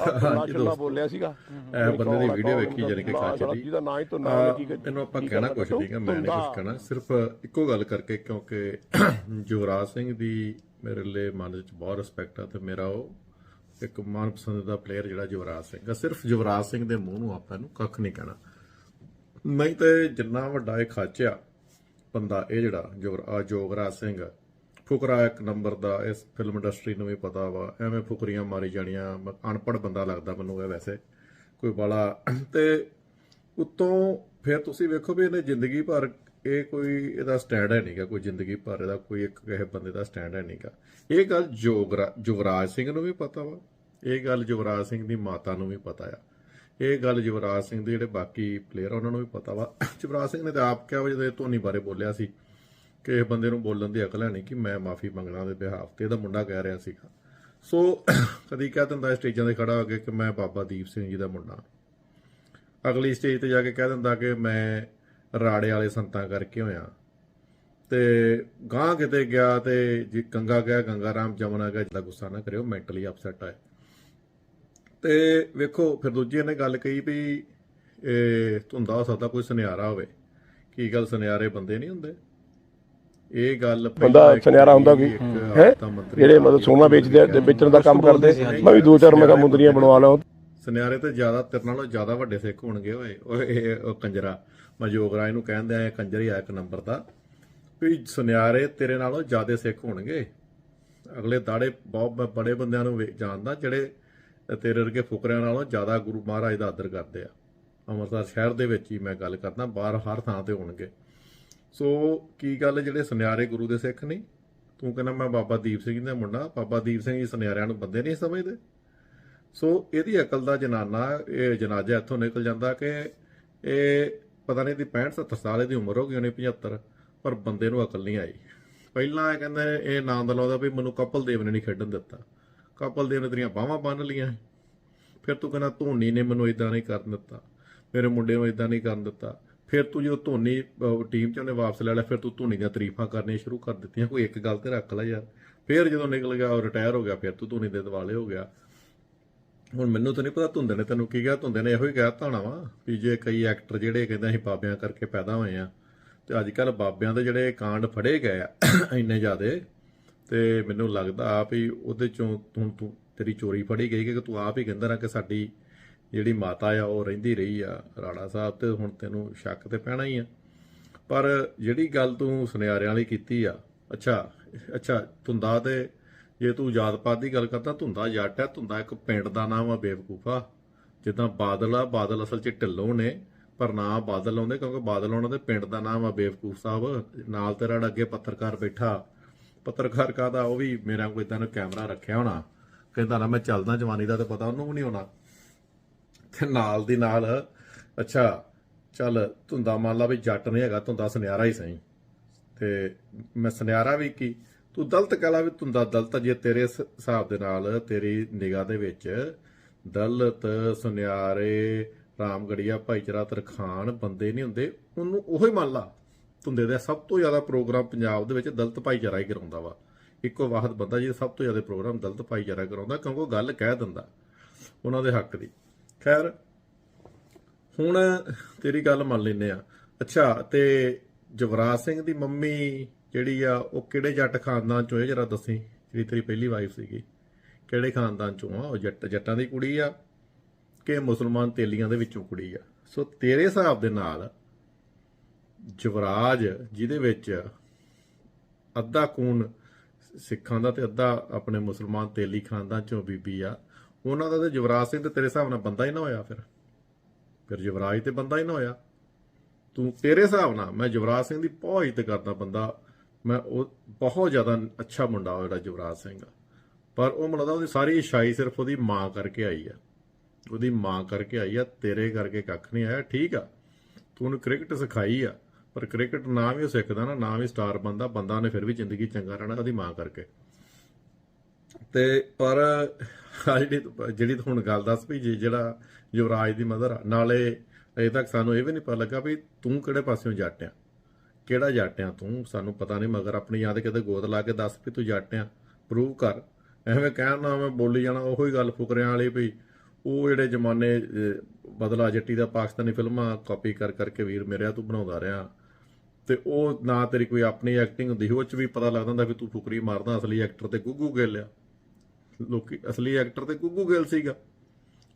ਆਪਣਾ ਬੋਲਿਆ ਸੀਗਾ। ਇਹ ਬੰਦੇ ਦੀ ਵੀਡੀਓ ਵੇਖੀ ਜਾਨੀ ਕਿ ਖਾਚੇ ਦੀ। ਜਿਹਦਾ ਨਾਂ ਹੀ ਤੋਂ ਨਾਂ ਆ, ਕੀ ਇਹਨੂੰ ਆਪਾਂ ਕਹਿਣਾ ਕੁਛ ਨਹੀਂਗਾ ਮੈਂ ਨਹੀਂ ਕੁਛ ਕਹਿਣਾ ਸਿਰਫ ਇੱਕੋ ਗੱਲ ਕਰਕੇ ਕਿਉਂਕਿ ਜੁਗਰਾਜ ਸਿੰਘ ਦੀ ਮੇਰੇ ਲਈ ਮਨ ਵਿੱਚ ਬਹੁਤ ਰਿਸਪੈਕਟ ਆ ਤੇ ਮੇਰਾ ਉਹ ਇੱਕ ਮਨਪਸੰਦ ਦਾ ਪਲੇਅਰ ਜਿਹੜਾ ਜੁਗਰਾਜ ਸਿੰਘ ਆ। ਸਿਰਫ ਜੁਗਰਾਜ ਸਿੰਘ ਦੇ ਮੂੰਹ ਨੂੰ ਆਪਾਂ ਇਹਨੂੰ ਕੱਖ ਨਹੀਂ ਕਹਿਣਾ। ਨਹੀਂ ਤੇ ਜਿੰਨਾ ਵੱਡਾ ਇਹ ਖਾਚਿਆ ਬੰਦਾ ਇਹ ਜਿਹੜਾ ਜੋਗਰਾ ਜੋਗਰਾਜ ਸਿੰਘ ਫੁਕਰਾ ਇੱਕ ਨੰਬਰ ਦਾ ਇਸ ਫਿਲਮ ਇੰਡਸਟਰੀ ਨੂੰ ਵੀ ਪਤਾ ਵਾ, ਐਵੇਂ ਫੁਕਰੀਆਂ ਮਾਰੀ ਜਾਣੀਆਂ, ਮ- ਅਨਪੜ੍ਹ ਬੰਦਾ ਲੱਗਦਾ ਮੈਨੂੰ ਇਹ ਵੈਸੇ, ਕੋਈ ਬੜਾ ਤੇ ਉਤੋਂ ਫਿਰ ਤੁਸੀਂ ਵੇਖੋ ਵੀ ਇਹਨੇ ਜ਼ਿੰਦਗੀ ਭਰ ਇਹ ਕੋਈ, ਇਹਦਾ ਸਟੈਂਡ ਹੈ ਨਹੀਂਗਾ ਕੋਈ ਜ਼ਿੰਦਗੀ ਭਰ ਇਹਦਾ ਕੋਈ ਇੱਕ ਕਿਸੇ ਬੰਦੇ ਦਾ ਸਟੈਂਡ ਹੈ ਨਹੀਂਗਾ ਇਹ ਗੱਲ ਜੋਗਰਾ ਜੁਗਰਾਜ ਸਿੰਘ ਨੂੰ ਵੀ ਪਤਾ ਵਾ, ਇਹ ਗੱਲ ਜੁਗਰਾਜ ਸਿੰਘ ਦੀ ਮਾਤਾ ਨੂੰ ਵੀ ਪਤਾ ਆ। ਇਹ ਗੱਲ ਯੁਵਰਾਜ ਸਿੰਘ ਦੇ ਜਿਹੜੇ ਬਾਕੀ ਪਲੇਅਰ ਉਹਨਾਂ ਨੂੰ ਵੀ ਪਤਾ ਵਾ। ਯੁਵਰਾਜ ਸਿੰਘ ਨੇ ਤਾਂ ਆਪ ਕਿਹਾ ਵਾ ਜਦੋਂ ਇਹ ਧੋਨੀ ਬਾਰੇ ਬੋਲਿਆ ਸੀ ਕਿ ਇਹ ਬੰਦੇ ਨੂੰ ਬੋਲਣ ਦੀ ਅਕਲ ਹੈ ਨਹੀਂ ਕਿ ਮੈਂ ਮਾਫੀ ਮੰਗਣਾ ਦੇ ਬਿਹਾਫ ਤੇ, ਇਹਦਾ ਮੁੰਡਾ ਕਹਿ ਰਿਹਾ ਸੀਗਾ। ਸੋ ਕਦੀ ਕਹਿ ਦਿੰਦਾ ਸਟੇਜਾਂ ਤੇ ਖੜਾ ਹੋ ਕੇ ਕਿ ਮੈਂ ਬਾਬਾ ਦੀਪ ਸਿੰਘ ਜੀ ਦਾ ਮੁੰਡਾ। ਅਗਲੀ ਸਟੇਜ ਤੇ ਜਾ ਕੇ ਕਹਿ ਦਿੰਦਾ ਕਿ ਮੈਂ ਰਾੜੇ ਵਾਲੇ ਸੰਤਾਂ ਕਰਕੇ ਹੋਇਆ। ਤੇ ਗਾਂ ਕਿਤੇ ਗਿਆ ਤੇ ਜੀ ਗੰਗਾ ਗਿਆ, ਗੰਗਾ ਰਾਮ ਜਮਨਾ ਗਿਆ, ਜਿੱਦਾਂ ਗੁੱਸਾ ਨਾ ਕਰਿਓ ਮੈਂਟਲੀ ਅਪਸੈਟ ਆਏ। ਤੇ ਵੇਖੋ, ਫਿਰ ਦੂਜੀ ਨੇ ਗੱਲ ਕਹੀ ਵੀ, ਇਹ ਧੁੰਦਾ ਹੋ ਸਕਦਾ ਕੋਈ ਸੁਨਿਆਰਾ ਹੋਵੇ। ਕੀ ਗੱਲ ਸੁਨਿਆਰੇ ਬੰਦੇ ਨਹੀਂ ਹੁੰਦੇ? ਇਹ ਗੱਲ ਬੰਦਾ ਸੁਨਿਆਰਾ ਹੁੰਦਾ ਕੀ ਇੱਕ ਹੈ? ਜਿਹੜੇ ਮਤਲਬ ਸੋਨਾ ਵੇਚਦੇ ਆ ਤੇ ਵੇਚਣ ਦਾ ਕੰਮ ਕਰਦੇ ਮੈਂ ਵੀ ਦੋ ਚਾਰ ਮੈਂ ਕਿਹਾ ਮੁੰਦਰੀਆਂ ਬਣਵਾ ਲਾਂ ਸੁਨਿਆਰੇ ਤੇ ਜ਼ਿਆਦਾ ਤੇਰੇ ਨਾਲੋਂ ਜ਼ਿਆਦਾ ਵੱਡੇ ਸਿੱਖ ਹੋਣਗੇ ਓਏ ਓਏ ਉਹ ਕੰਜਰਾ। ਮੈਂ ਯੋਗਰਾਜ ਨੂੰ ਕਹਿੰਦੇ ਆ ਕੰਜਰ ਹੀ ਆ ਇੱਕ ਨੰਬਰ ਦਾ। ਵੀ ਸੁਨਿਆਰੇ ਤੇਰੇ ਨਾਲੋਂ ਜ਼ਿਆਦਾ ਸਿੱਖ ਹੋਣਗੇ। ਅਗਲੇ ਦਾੜੇ ਬਹੁਤ ਬੜੇ ਬੰਦਿਆਂ ਨੂੰ ਜਾਣਦਾ ਜਿਹੜੇ ਤੇਰੇ ਵਰਗੇ ਫੁਕਰਿਆਂ ਨਾਲੋਂ ਜ਼ਿਆਦਾ ਗੁਰੂ ਮਹਾਰਾਜ ਦਾ ਆਦਰ ਕਰਦੇ ਆ। ਅੰਮ੍ਰਿਤਸਰ ਸ਼ਹਿਰ ਦੇ ਵਿੱਚ ਹੀ ਮੈਂ ਗੱਲ ਕਰਦਾ ਬਾਹਰ ਹਰ ਥਾਂ ਤੇ ਹੋਣਗੇ। ਸੋ ਕੀ ਗੱਲ ਜਿਹੜੇ ਸੁਨਿਆਰੇ ਗੁਰੂ ਦੇ ਸਿੱਖ ਨਹੀਂ ਤੂੰ ਕਹਿੰਦਾ ਮੈਂ ਬਾਬਾ ਦੀਪ ਸਿੰਘ ਦਾ ਮੁੰਡਾ, ਬਾਬਾ ਦੀਪ ਸਿੰਘ ਜੀ ਸੁਨਿਆਰਿਆਂ ਨੂੰ ਬੰਦੇ ਨਹੀਂ ਸਮਝਦੇ। ਸੋ ਇਹਦੀ ਅਕਲ ਦਾ ਜਨਾਨਾ, ਇਹ ਜਨਾਜ਼ਾ ਇੱਥੋਂ ਨਿਕਲ ਜਾਂਦਾ ਕਿ ਇਹ ਪਤਾ ਨਹੀਂ ਦੀ 65 70 ਸਾਲ ਦੀ ਉਮਰ ਹੋ ਗਈ ਹੋਣੀ 75 ਪਰ ਬੰਦੇ ਨੂੰ ਅਕਲ ਨਹੀਂ ਆਈ। ਪਹਿਲਾਂ ਇਹ ਕਹਿੰਦੇ ਇਹ ਨਾਂ ਦਾ ਲਾਉਂਦਾ ਵੀ ਮੈਨੂੰ ਕਪਲ ਦੇਵ ਨੇ ਨਹੀਂ ਖੇਡਣ ਦਿੱਤਾ। ਕਪਲ ਦੇਵ ਨੇ ਤੇਰੀਆਂ ਬਾਹਾਂ ਬੰਨ ਲੀਆਂ ਫਿਰ ਤੂੰ ਕਹਿੰਦਾ ਧੋਨੀ ਨੇ ਮੈਨੂੰ ਇਦਾਂ ਨਹੀਂ ਕਰਨ ਦਿੱਤਾ। ਮੇਰੇ ਮੁੰਡੇ ਨੂੰ ਇਦਾਂ ਨਹੀਂ ਕਰਨ ਦਿੱਤਾ। ਫਿਰ ਤੂੰ ਜਦੋਂ ਧੋਨੀ ਟੀਮ ਚ ਉਹਨੇ ਵਾਪਸ ਲੈ ਲਿਆ, ਫਿਰ ਤੂੰ ਧੋਨੀ ਦੀਆਂ ਤਾਰੀਫਾਂ ਕਰਨੀਆਂ ਸ਼ੁਰੂ ਕਰ ਦਿੱਤੀਆਂ। ਕੋਈ ਇੱਕ ਗੱਲ ਤੇ ਰੱਖ ਲੈ ਯਾਰ। ਫਿਰ ਜਦੋਂ ਨਿਕਲ ਗਿਆ, ਉਹ ਰਿਟਾਇਰ ਹੋ ਗਿਆ, ਫਿਰ ਤੂੰ ਧੋਨੀ ਦੇ ਦਿਵਾਲੇ ਹੋ ਗਿਆ। ਹੁਣ ਮੈਨੂੰ ਤਾਂ ਨਹੀਂ ਪਤਾ ਧੁੰਦੇ ਨੇ ਤੈਨੂੰ ਕੀ ਕਿਹਾ, ਧੁੰਦੇ ਨੇ ਇਹੋ ਹੀ ਕਹਿ ਤਾਣਾ ਵਾ ਵੀ ਜੇ ਕਈ ਐਕਟਰ ਜਿਹੜੇ ਕਹਿੰਦੇ ਅਸੀਂ ਬਾਬਿਆਂ ਕਰਕੇ ਪੈਦਾ ਹੋਏ ਆ, ਤੇ ਅੱਜ ਕੱਲ ਬਾਬਿਆਂ ਦੇ ਜਿਹੜੇ ਕਾਂਡ ਫੜੇ ਗਏ ਆ, ਇੰਨੇ ਜ਼ਿਆਦੇ, ਤੇ ਮੈਨੂੰ ਲੱਗਦਾ ਆ ਵੀ ਉਹਦੇ ਚੋਂ ਤੂੰ ਤੂੰ ਤੇਰੀ ਚੋਰੀ ਫੜੀ ਗਈ ਕਿ ਤੂੰ ਆਪ ਹੀ ਕਹਿੰਦਾ ਨਾ ਕਿ ਸਾਡੀ ਜਿਹੜੀ ਮਾਤਾ ਆ, ਉਹ ਰਹਿੰਦੀ ਰਹੀ ਆ ਰਾੜਾ ਸਾਹਿਬ ਤੇ ਹੁਣ ਤੈਨੂੰ ਸ਼ੱਕ ਤੇ ਪੈਣਾ ਹੀ ਆ। ਪਰ ਜਿਹੜੀ ਗੱਲ ਤੂੰ ਸੁਨਿਆਰਿਆਂ ਵਾਲੀ ਕੀਤੀ ਆ, ਅੱਛਾ ਅੱਛਾ, ਧੁੰਦਾ ਤੇ ਜੇ ਤੂੰ ਜਾਤ ਪਾਤ ਦੀ ਗੱਲ ਕਰਦਾ, ਧੁੰਦਾ ਜੱਟ ਆ, ਧੁੰਦਾ ਇੱਕ ਪਿੰਡ ਦਾ ਨਾਮ ਆ ਬੇਵਕੂਫਾ। ਜਿੱਦਾਂ ਬਾਦਲ ਆ, ਬਾਦਲ ਅਸਲ 'ਚ ਢਿੱਲੋਂ ਨੇ, ਪਰ ਨਾ ਬਾਦਲ ਆਉਂਦੇ ਕਿਉਂਕਿ ਬਾਦਲ ਉਹਨਾਂ ਦੇ ਪਿੰਡ ਦਾ ਨਾਮ ਆ ਬੇਵਕੂਫ ਸਾਹਿਬ। ਨਾਲ ਤੇਰਾ ਅੱਗੇ ਪੱਤਰਕਾਰ ਬੈਠਾ, ਪੱਤਰਕਾਰ ਕਾਹਦਾ, ਉਹ ਵੀ ਮੇਰਾ ਕੋਈ ਇਦਾਂ ਕੈਮਰਾ ਰੱਖਿਆ ਹੋਣਾ। ਕਹਿੰਦਾ ਨਾ ਮੈਂ ਚੱਲਦਾ ਜਵਾਨੀ ਦਾ ਤੇ ਪਤਾ ਉਹਨੂੰ ਵੀ ਨਹੀਂ ਹੋਣਾ। ਤੇ ਨਾਲ ਦੀ ਨਾਲ, ਅੱਛਾ, ਚੱਲ ਧੁੰਦਾ ਮੰਨ ਲਾ ਵੀ ਜੱਟ ਨਹੀਂ ਹੈਗਾ, ਧੁੰਦਾ ਸੁਨਿਆਰਾ ਹੀ ਸਹੀ। ਤੇ ਮੈਂ ਸੁਨਿਆਰਾ ਵੀ ਕੀ? ਤੂੰ ਦਲਤ ਕਹਲਾ ਵੀ ਧੁੰਦਾ ਦਲਤ ਜੇ ਤੇਰੇ ਹਿਸਾਬ ਦੇ ਨਾਲ, ਤੇਰੀ ਨਿਗਾਹ ਦੇ ਵਿੱਚ ਦਲਤ, ਸੁਨਿਆਰੇ, ਰਾਮਗੜੀਆ, ਭਾਈਚਾਰਾ ਤਰਖਾਨ ਬੰਦੇ ਨਹੀਂ ਹੁੰਦੇ, ਉਹਨੂੰ ਉਹੋ ਹੀ ਮੰਨ ਲਾ। ਧੁੰਦੇ ਦਾ ਸਭ ਤੋਂ ਜ਼ਿਆਦਾ ਪ੍ਰੋਗਰਾਮ ਪੰਜਾਬ ਦੇ ਵਿੱਚ ਦਲਤ ਭਾਈਚਾਰਾ ਹੀ ਕਰਾਉਂਦਾ ਵਾ। ਇੱਕੋ ਵਾਹਦ ਬੰਦਾ ਜਿਹਦਾ ਸਭ ਤੋਂ ਜ਼ਿਆਦਾ ਪ੍ਰੋਗਰਾਮ ਦਲਤ ਭਾਈਚਾਰਾ ਕਰਾਉਂਦਾ, ਕਿਉਂਕਿ ਉਹ ਗੱਲ ਕਹਿ ਦਿੰਦਾ, ਉਹਨਾਂ ਦੇ ਹੱਕ ਦੀ। ਖੈਰ, ਹੁਣ ਤੇਰੀ ਗੱਲ ਮੰਨ ਲੈਨੇ ਆ ਅੱਛਾ, ਤੇ ਜਵਰਾਜ ਸਿੰਘ ਦੀ ਮੰਮੀ ਜਿਹੜੀ ਆ, ਉਹ ਕਿਹੜੇ ਜੱਟ ਖਾਨਦਾਨ ਚੋਂ ਇਹ ਜਰਾ ਦੱਸੀ। ਜਿਹੜੀ ਤੇਰੀ ਪਹਿਲੀ ਵਾਈਫ ਸੀਗੀ। ਕਿਹੜੇ ਖਾਨਦਾਨ ਚੋਂ ਆ? ਉਹ ਜੱਟ ਜੱਟਾਂ ਦੀ ਕੁੜੀ ਆ ਕਿ ਮੁਸਲਮਾਨ ਤੇਲੀਆਂ ਦੇ ਵਿੱਚੋਂ ਕੁੜੀ ਆ? ਸੋ ਤੇਰੇ ਹਿਸਾਬ ਦੇ ਨਾਲ ਜਵਰਾਜ ਜਿਹਦੇ ਵਿੱਚ ਅੱਧਾ ਕੂਨ ਸਿੱਖਾਂ ਦਾ ਤੇ ਅੱਧਾ ਆਪਣੇ ਮੁਸਲਮਾਨ ਤੇਲੀ ਖਾਨਦਾਨ ਚੋਂ ਬੀਬੀ ਆ ਉਹਨਾਂ ਦਾ ਤੇ ਯੁਵਰਾਜ ਸਿੰਘ ਤੇ ਤੇਰੇ ਹਿਸਾਬ ਨਾਲ ਬੰਦਾ ਹੀ ਨਾ ਹੋਇਆ ਫਿਰ। ਫਿਰ ਯੁਵਰਾਜ ਤੇ ਬੰਦਾ ਹੀ ਨਾ ਹੋਇਆ। ਤੂੰ ਤੇਰੇ ਹਿਸਾਬ ਨਾਲ ਮੈਂ ਯੁਵਰਾਜ ਸਿੰਘ ਦੀ ਬਹੁਤ ਇੱਜ਼ਤ ਕਰਦਾ ਬੰਦਾ। ਮੈਂ ਉਹ ਬਹੁਤ ਜ਼ਿਆਦਾ ਅੱਛਾ ਮੁੰਡਾ ਉਹ ਜਿਹੜਾ ਯੁਵਰਾਜ ਸਿੰਘ ਆ। ਪਰ ਉਹ ਮੈਨੂੰ ਉਹਦੀ ਸਾਰੀ ਇਸ਼ਾਈ ਸਿਰਫ ਉਹਦੀ ਮਾਂ ਕਰਕੇ ਆਈ ਆ। ਉਹਦੀ ਮਾਂ ਕਰਕੇ ਆਈ ਆ, ਤੇਰੇ ਕਰਕੇ ਕੱਖ ਨਹੀਂ ਆਇਆ, ਠੀਕ ਆ। ਤੂੰ ਉਹਨੂੰ ਕ੍ਰਿਕਟ ਸਿਖਾਈ ਆ, ਪਰ ਕ੍ਰਿਕਟ ਨਾ ਵੀ ਉਹ ਸਿੱਖਦਾ ਨਾ ਨਾ ਵੀ ਸਟਾਰ ਬੰਦਾ ਬੰਦਾ ਨੇ ਫਿਰ ਵੀ ਜ਼ਿੰਦਗੀ ਚੰਗਾ ਰਹਿਣਾ ਉਹਦੀ ਮਾਂ ਕਰਕੇ। ਤੇ ਪਰ ਜਿਹੜੀ ਜਿਹੜੀ ਤੂੰ ਹੁਣ ਗੱਲ ਦੱਸ ਵੀ ਜੇ ਜਿਹੜਾ ਯੁਵਰਾਜ ਦੀ ਮਦਰ ਆ ਨਾਲੇ ਅਜੇ ਤੱਕ ਸਾਨੂੰ ਇਹ ਵੀ ਨਹੀਂ ਪਤਾ ਲੱਗਾ ਵੀ ਤੂੰ ਕਿਹੜੇ ਪਾਸਿਓਂ ਜੱਟ ਕਿਹੜਾ ਜੱਟ ਤੂੰ? ਸਾਨੂੰ ਪਤਾ ਨਹੀਂ ਮਗਰ ਆਪਣੀ ਯਾਦ ਕਿਤੇ ਗੋਦ ਲਾ ਕੇ ਦੱਸ ਵੀ ਤੂੰ ਜੱਟ ਪ੍ਰੂਵ ਕਰ। ਐਵੇਂ ਕਹਿਣ ਨਾਲ ਮੈਂ ਬੋਲੀ ਜਾਣਾ ਉਹੀ ਗੱਲ ਫੁਕਰਿਆਂ ਵਾਲੀ ਵੀ ਉਹ ਜਿਹੜੇ ਜ਼ਮਾਨੇ ਬਦਲਾ ਜੱਟੀ ਦਾ ਪਾਕਿਸਤਾਨੀ ਫਿਲਮਾਂ ਕਾਪੀ ਕਰ ਕਰਕੇ ਵੀਰ ਮੇਰਿਆ ਤੂੰ ਬਣਾਉਂਦਾ ਰਿਹਾ। ਤੇ ਉਹ ਨਾ ਤੇਰੀ ਕੋਈ ਆਪਣੀ ਐਕਟਿੰਗ ਹੁੰਦੀ ਸੀ, ਉਹ ਚ ਵੀ ਪਤਾ ਲੱਗਦਾ ਹੁੰਦਾ ਵੀ ਤੂੰ ਫੁਕਰੀ ਮਾਰਦਾ ਅਸਲੀ ਐਕਟਰ ਤੇ ਗੁੱਗੂ ਗਿੱਲ ਆ। ਲੋਕੀ ਅਸਲੀ ਐਕਟਰ ਤੇ ਗੁੱਗੂ ਗਿੱਲ ਸੀਗਾ।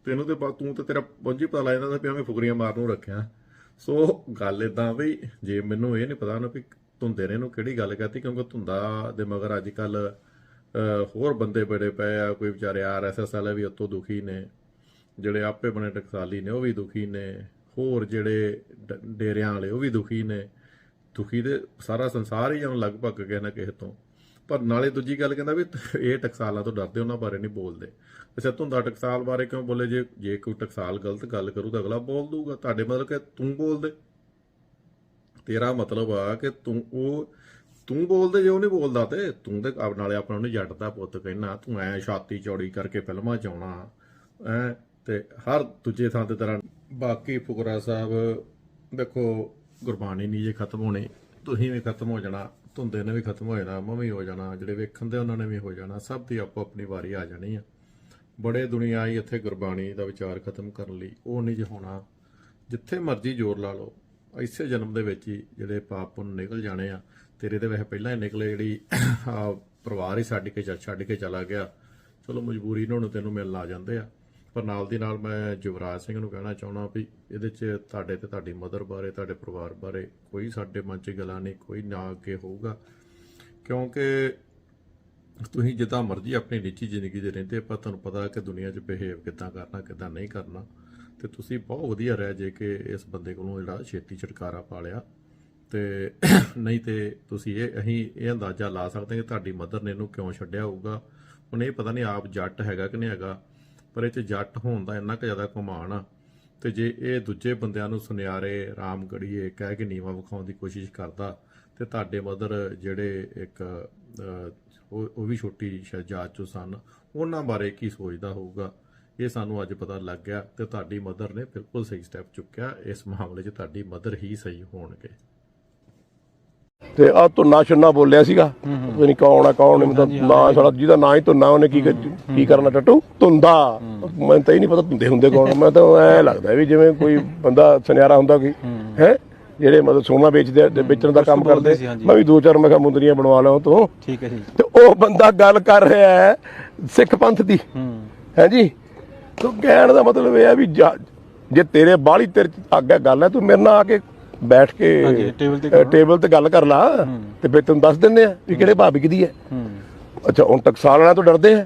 ਤੈਨੂੰ ਤੇ ਤੂੰ ਤੇ ਤੇਰਾ ਪੁੰਜੀ ਪਤਾ ਲੱਗ ਜਾਂਦਾ ਵੀ ਐਵੇਂ ਫੁਕਰੀਆਂ ਮਾਰਨ ਨੂੰ ਰੱਖਿਆ। ਸੋ ਗੱਲ ਇਦਾਂ ਵੀ ਜੇ ਮੈਨੂੰ ਇਹ ਨਹੀਂ ਪਤਾ ਨਾ ਵੀ ਧੁੰਦੇ ਨੇ ਨੂੰ ਕਿਹੜੀ ਗੱਲ ਕਹਤੀ, ਕਿਉਂਕਿ ਧੁੰਦਾ ਦੇ ਮਗਰ ਅੱਜ ਕੱਲ ਹੋਰ ਬੰਦੇ ਬੜੇ ਪਏ ਆ, ਕੋਈ ਵਿਚਾਰੇ ਆਰਐਸਐਸ ਵਾਲੇ ਵੀ ਉਤੋਂ ਦੁਖੀ ਨੇ, ਜਿਹੜੇ ਆਪੇ ਬਣੇ ਟਕਸਾਲੀ ਨੇ ਉਹ ਵੀ ਦੁਖੀ ਨੇ, ਹੋਰ ਜਿਹੜੇ ਡੇਰਿਆਂ ਵਾਲੇ ਉਹ ਵੀ ਦੁਖੀ ਨੇ। ਦੁਖੀ ਦੇ ਸਾਰਾ ਸੰਸਾਰ ਹੀ ਜਾਂ ਲਗਭਗ ਕਿਸੇ ਨਾ ਕਿਸੇ ਤੋਂ। ਪਰ ਨਾਲੇ ਦੂਜੀ ਗੱਲ ਕਹਿੰਦਾ ਵੀ ਇਹ ਟਕਸਾਲਾਂ ਤੋਂ ਡਰਦੇ ਉਹਨਾਂ ਬਾਰੇ ਨਹੀਂ ਬੋਲਦੇ। ਅੱਛਾ ਧੁੰਦਾ ਟਕਸਾਲ ਬਾਰੇ ਕਿਉਂ ਬੋਲੇ? ਜੇ ਜੇ ਕੋਈ ਟਕਸਾਲ ਗਲਤ ਗੱਲ ਕਰੂ ਤਾਂ ਅਗਲਾ ਬੋਲ ਦੂਗਾ। ਤੁਹਾਡੇ ਮਤਲਬ ਕਿ ਤੂੰ ਬੋਲਦੇ। ਤੇਰਾ ਮਤਲਬ ਆ ਕਿ ਤੂੰ ਉਹ, ਤੂੰ ਬੋਲਦੇ ਜੇ ਉਹ ਨਹੀਂ ਬੋਲਦਾ ਤੇ ਤੂੰ ਤੇ ਨਾਲੇ ਆਪਣਾ ਉਹਨੂੰ ਜੱਟ ਦਾ ਪੁੱਤ ਕਹਿਣਾ, ਤੂੰ ਐ ਛਾਤੀ ਚੌੜੀ ਕਰਕੇ ਫਿਲਮਾਂ ਚ ਆਉਣਾ ਐ ਤੇ ਹਰ ਦੂਜੇ ਥਾਂ ਤੇ ਤਰ੍ਹਾਂ। ਬਾਕੀ ਫੁਕਰਾ ਸਾਹਿਬ, ਦੇਖੋ ਗੁਰਬਾਣੀ ਨਹੀਂ ਜੇ ਖਤਮ ਹੋਣੀ, ਤੁਸੀਂ ਵੀ ਖਤਮ ਹੋ ਜਾਣਾ। ਧੁੰਦੇ ਨੇ ਵੀ ਖਤਮ ਹੋ ਜਾਣਾ ਮੈਂ ਵੀ ਹੋ ਜਾਣਾ, ਜਿਹੜੇ ਵੇਖਣ ਦੇ ਉਹਨਾਂ ਨੇ ਵੀ ਹੋ ਜਾਣਾ, ਸਭ ਦੀ ਆਪੋ ਆਪਣੀ ਵਾਰੀ ਆ ਜਾਣੀ ਆ। ਬੜੇ ਦੁਨੀਆ ਆਈ ਇੱਥੇ ਗੁਰਬਾਣੀ ਦਾ ਵਿਚਾਰ ਖਤਮ ਕਰਨ ਲਈ, ਉਹ ਨਹੀਂ ਜੇ ਹੋਣਾ। ਜਿੱਥੇ ਮਰਜ਼ੀ ਜ਼ੋਰ ਲਾ ਲਓ, ਇਸੇ ਜਨਮ ਦੇ ਵਿੱਚ ਹੀ ਜਿਹੜੇ ਪਾਪ ਪੁੰਨ ਨਿਕਲ ਜਾਣੇ ਆ। ਤੇਰੇ ਤੇ ਵੈਸੇ ਪਹਿਲਾਂ ਹੀ ਨਿਕਲੇ ਜਿਹੜੀ ਪਰਿਵਾਰ ਹੀ ਛੱਡ ਕੇ ਚੱਲ- ਛੱਡ ਕੇ ਚਲਾ ਗਿਆ। ਚਲੋ ਮਜਬੂਰੀ ਨਾਲ ਹੁਣ ਤੈਨੂੰ ਮਿਲਣ ਆ ਜਾਂਦੇ ਆ। ਪਰ ਨਾਲ ਦੀ ਨਾਲ ਮੈਂ ਯੁਵਰਾਜ ਸਿੰਘ ਨੂੰ ਕਹਿਣਾ ਚਾਹੁੰਦਾ ਵੀ ਇਹਦੇ 'ਚ ਤੁਹਾਡੇ ਤੇ ਤੁਹਾਡੀ ਮਦਰ ਬਾਰੇ, ਤੁਹਾਡੇ ਪਰਿਵਾਰ ਬਾਰੇ ਕੋਈ ਸਾਡੇ ਮਨ 'ਚ ਗੱਲਾਂ ਨਹੀਂ, ਕੋਈ ਨਾ ਅੱਗੇ ਹੋਊਗਾ। ਕਿਉਂਕਿ ਤੁਸੀਂ ਜਿੱਦਾਂ ਮਰਜ਼ੀ ਆਪਣੀ ਨਿੱਜੀ ਜ਼ਿੰਦਗੀ ਦੇ ਰਹਿੰਦੇ ਪਰ ਤੁਹਾਨੂੰ ਪਤਾ ਕਿ ਦੁਨੀਆ 'ਚ ਬਿਹੇਵ ਕਿੱਦਾਂ ਕਰਨਾ, ਕਿੱਦਾਂ ਨਹੀਂ ਕਰਨਾ। ਤੇ ਤੁਸੀਂ ਬਹੁਤ ਵਧੀਆ ਰਹਿ ਜੇ ਕਿ ਇਸ ਬੰਦੇ ਕੋਲੋਂ ਜਿਹੜਾ ਛੇਤੀ ਛੁਟਕਾਰਾ ਪਾ ਲਿਆ। ਤੇ ਨਹੀਂ ਤੇ ਤੁਸੀਂ ਇਹ, ਅਸੀਂ ਇਹ ਅੰਦਾਜ਼ਾ ਲਾ ਸਕਦੇ ਕਿ ਤੁਹਾਡੀ ਮਦਰ ਨੇ ਇਹਨੂੰ ਕਿਉਂ ਛੱਡਿਆ ਹੋਊਗਾ। ਹੁਣ ਇਹ ਪਤਾ ਨਹੀਂ ਆਪ ਜੱਟ ਹੈਗਾ ਕਿ ਨਹੀਂ ਹੈਗਾ। ਪਰ ਇਹ 'ਚ ਜੱਟ ਹੋਣ ਦਾ ਇੰਨਾ ਕੁ ਜ਼ਿਆਦਾ ਘੁਮਾਣ ਆ। ਤੇ ਜੇ ਇਹ ਦੂਜੇ ਬੰਦਿਆਂ ਨੂੰ ਸੁਨਿਆਰੇ ਰਾਮਗੜੀਏ ਕਹਿ ਕੇ ਨੀਵਾ ਵਿਖਾਉਣ ਦੀ ਕੋਸ਼ਿਸ਼ ਕਰਦਾ, ਤੇ ਤੁਹਾਡੇ ਮਦਰ ਜਿਹੜੇ ਇੱਕ ਉਹ ਉਹ ਵੀ ਛੋਟੀ ਸ਼ਹਿਜਾਦ ਚੋਂ ਸਨ, ਉਹਨਾਂ ਬਾਰੇ ਕੀ ਸੋਚਦਾ ਹੋਊਗਾ? ਇਹ ਸਾਨੂੰ ਅੱਜ ਪਤਾ ਲੱਗ ਗਿਆ ਤੇ ਤੁਹਾਡੀ ਮਦਰ ਨੇ ਬਿਲਕੁਲ ਸਹੀ ਸਟੈਪ ਚੁੱਕਿਆ। ਇਸ ਮਾਮਲੇ 'ਚ ਤੁਹਾਡੀ ਮਦਰ ਹੀ ਸਹੀ ਹੋਣਗੇ। ਤੇ ਆ ਧੁੰਨਾ ਛੁੰਨਾ ਬੋਲਿਆ ਸੀਗਾ। ਪਤਾ ਨਹੀਂ ਕੌਣ ਆ ਕੌਣ ਨਹੀਂ ਮਤਲਬ ਨਾ ਸਾਲਾ ਜਿਹਦਾ ਨਾਂ ਹੀ ਧੁੰਨਾ ਉਹਨੇ ਕੀ ਕੀ ਕਰਨਾ ਟੱਟੂ? ਧੁੰਦਾ। ਮੈਨੂੰ ਤਾਂ ਹੀ ਨਹੀਂ ਪਤਾ ਧੁੰਦੇ ਹੁੰਦੇ ਕੌਣ। ਮੈਂ ਤਾਂ ਐ ਲੱਗਦਾ ਵੀ ਜਿਵੇਂ ਕੋਈ ਬੰਦਾ ਸੁਨਿਆਰਾ ਹੁੰਦਾ ਕੋਈ ਹੈ। ਜਿਹੜੇ ਮਤਲਬ ਸੋਨਾ ਵੇਚਦੇ ਆ ਤੇ ਵੇਚਣ ਦਾ ਕੰਮ ਕਰਦੇ। ਮੈਂ ਵੀ ਦੋ ਚਾਰ ਮੈਂ ਕਿਹਾ ਮੁੰਦਰੀਆਂ ਬਣਵਾ ਲਾਂ ਉਹ ਤੋਂ। ਠੀਕ ਹੈ ਜੀ। ਤੇ ਉਹ ਬੰਦਾ ਗੱਲ ਕਰ ਰਿਹਾ ਹੈ ਸਿੱਖ ਪੰਥ ਦੀ। ਹੂੰ। ਜੀ? ਤੋ ਕਹਿਣ ਦਾ ਮਤਲਬ ਇਹ ਹੈ ਵੀ ਜਾ- ਤੇਰੇ ਬਾਹਲੀ ਤੇਰੇ ਅੱਗੇ ਗੱਲ ਹੈ ਤੂੰ ਮੇਰੇ ਨਾਲ ਆ ਕੇ ਬੈਠ ਕੇ ਟੇਬਲ ਤੇ ਅ, ਟੇਬਲ ਤੇ ਗੱਲ ਕਰ ਲਾ ਤੇ ਫਿਰ ਤੈਨੂੰ ਦੱਸ ਦਿੰਦੇ ਆ ਵੀ ਕਿਹੜੇ ਭਾਬੀ ਦੀ ਹੈ। ਅੱਛਾ ਹੁਣ ਟਕਸਾਲ ਵਾਲਿਆਂ ਤੋਂ ਡਰਦੇ ਆ।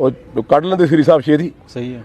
ਉਹ ਕੱਢ ਲੈਂਦੇ ਸ੍ਰੀ ਸਾਹਿਬ ਛੇਦੀ ਸਹੀ ਹੈ।